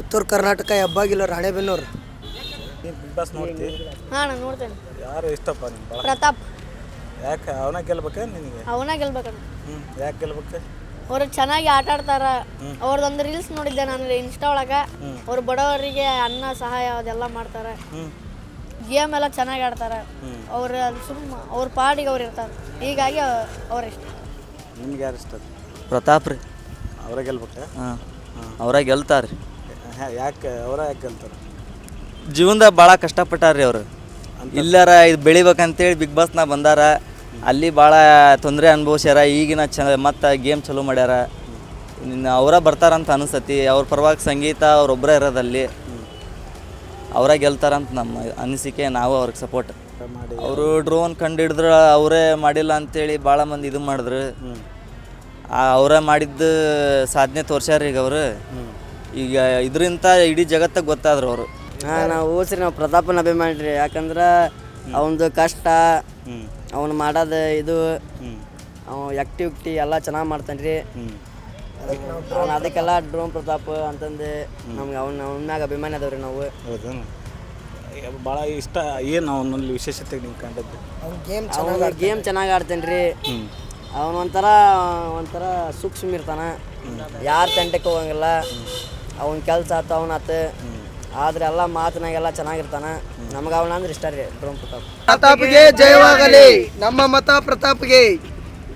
ಉತ್ತರ ಕರ್ನಾಟಕ ಹೆಬ್ಬಾಗಿಲ್ಲ ರಾಣೆಬೆನ್ನೂರು. ನೀನು big boss ನೋಡ್ತಿ? ಹಾಂ ನಾನು ನೋಡ್ತೇನೆ. ಯಾರು ಇಷ್ಟಪ್ಪ ನಿಮ್ಗೆ ಭಾಳ ಪ್ರತಾಪ್. ಯಾಕೆ ಅವನ ಗೆಲ್ಬೇಕಾ ನಿನಗೆ? ಅವನ ಗೆಲ್ಬೇಕಣ್ಣ ಹ್ಞೂ ಯಾಕೆ ಗೆಲ್ಬೇಕು? ಅವ್ರು ಚೆನ್ನಾಗಿ ಆಟ ಆಡ್ತಾರ. ಅವ್ರದ್ದೊಂದು ರೀಲ್ಸ್ ನೋಡಿದ್ದೆ ನಾನು ಇನ್ಸ್ಟಾ ಒಳಗೆ. ಅವ್ರು ಬಡವರಿಗೆ ಅನ್ನ ಸಹಾಯ ಅದೆಲ್ಲ ಮಾಡ್ತಾರೆ. ಹ್ಞೂ ಗೇಮ್ ಎಲ್ಲ ಚೆನ್ನಾಗಿ ಆಡ್ತಾರೆ. ಅವ್ರ ಸುಮ್ಮ ಅವ್ರ ಪಾಡಿಗೆ ಅವ್ರು ಇರ್ತಾರೆ. ಹೀಗಾಗಿ ಅವ್ರ ಇಷ್ಟ. ನಿಮ್ಗೆ ಯಾರು ಇಷ್ಟ? ಪ್ರತಾಪ್ ರೀ. ಅವರೇ ಗೆಲ್ಬೇಕ? ಹಾಂ. ಅವರ ಗೆಲ್ತಾರೆ ಯಾಕೆ ಅವರ ಯಾಕೆ ಅಂತಾರೆ? ಜೀವನದಾಗ ಭಾಳ ಕಷ್ಟಪಟ್ಟಾರ ರೀ ಅವರು ಇಲ್ಲಾರ ಇದು ಬೆಳಿಬೇಕಂತೇಳಿ ಬಿಗ್ ಬಾಸ್ನಾಗ ಬಂದಾರ. ಅಲ್ಲಿ ಭಾಳ ತೊಂದರೆ ಅನುಭವಿಸ್ಯಾರ. ಈಗಿನ ಚ ಮತ್ತು ಗೇಮ್ ಚಲೋ ಮಾಡ್ಯಾರ. ಇನ್ನು ಅವರ ಬರ್ತಾರಂತ ಅನಿಸ್ತತಿ ಅವ್ರ ಪರವಾಗಿ ಸಂಗೀತ ಅವ್ರೊಬ್ಬರೇ ಇರೋದಲ್ಲಿ ಅವರ ಗೆಲ್ತಾರಂತ ನಮ್ಮ ಅನಿಸಿಕೆ ನಾವು ಅವ್ರಿಗೆ ಸಪೋರ್ಟ್ ಅವರು ಡ್ರೋನ್ ಕಂಡು ಅವರೇ ಮಾಡಿಲ್ಲ ಅಂತೇಳಿ ಭಾಳ ಮಂದಿ ಇದು ಮಾಡಿದ್ರು. ಅವರೇ ಮಾಡಿದ್ದು ಸಾಧನೆ ತೋರ್ಸ್ಯಾರ ಈಗ ಅವರು ಈಗ ಇದರಿಂದ ಇಡೀ ಜಗತ್ತಿಗೆ ಗೊತ್ತಾದ್ರು ಅವರು. ಹಾಂ ನಾವು ಓದ್ಸ್ರಿ ನಾವು ಪ್ರತಾಪನ ಅಭಿಮಾನಿ ರೀ ಯಾಕಂದ್ರೆ ಅವನದು ಕಷ್ಟ ಅವನು ಮಾಡೋದು ಇದು ಅವ ಆ್ಯಕ್ಟಿವಿಟಿ ಎಲ್ಲ ಚೆನ್ನಾಗಿ ಮಾಡ್ತಾನೆ ರೀ ಅವ್ನು ಅದಕ್ಕೆಲ್ಲ ಡ್ರೋನ್ ಪ್ರತಾಪ್ ಅಂತಂದು ನಮ್ಗೆ ಅವ್ನ ಅವನ ಮ್ಯಾಗ ಅಭಿಮಾನಿ ಅದಾವ್ರಿ ನಾವು. ಹೌದೇನು? ಭಾಳ ಇಷ್ಟ ಏನು ಅವನಲ್ಲಿ ವಿಶೇಷತೆ ನೀವು ಕಂಡದ್ದು? ಗೇಮ್ ಅವನು ಗೇಮ್ ಚೆನ್ನಾಗಿ ಆಡ್ತಾನೆ ರೀ ಅವನು ಒಂಥರ ಒಂಥರ ಸೂಕ್ಷ್ಮ ಇರ್ತಾನೆ. ಯಾರು ತಂಟಕ್ಕೆ ಹೋಗಂಗಿಲ್ಲ. ಅವನ ಕೆಲಸ ಆತು ಆತ. ಆದ್ರೆ ಎಲ್ಲ ಮಾತಿನಾಗೆಲ್ಲ ಚೆನ್ನಾಗಿರ್ತಾನೆ. ನಮ್ಗೆ ಅವನ ಅಂದ್ರೆ ಇಷ್ಟ ರೀ ಡ್ರೋನ್ ಪ್ರತಾಪ್ ಪ್ರತಾಪ್ಗೆ ಜಯವಾಗಲಿ. ನಮ್ಮ ಮತ ಪ್ರತಾಪ್ಗೆ.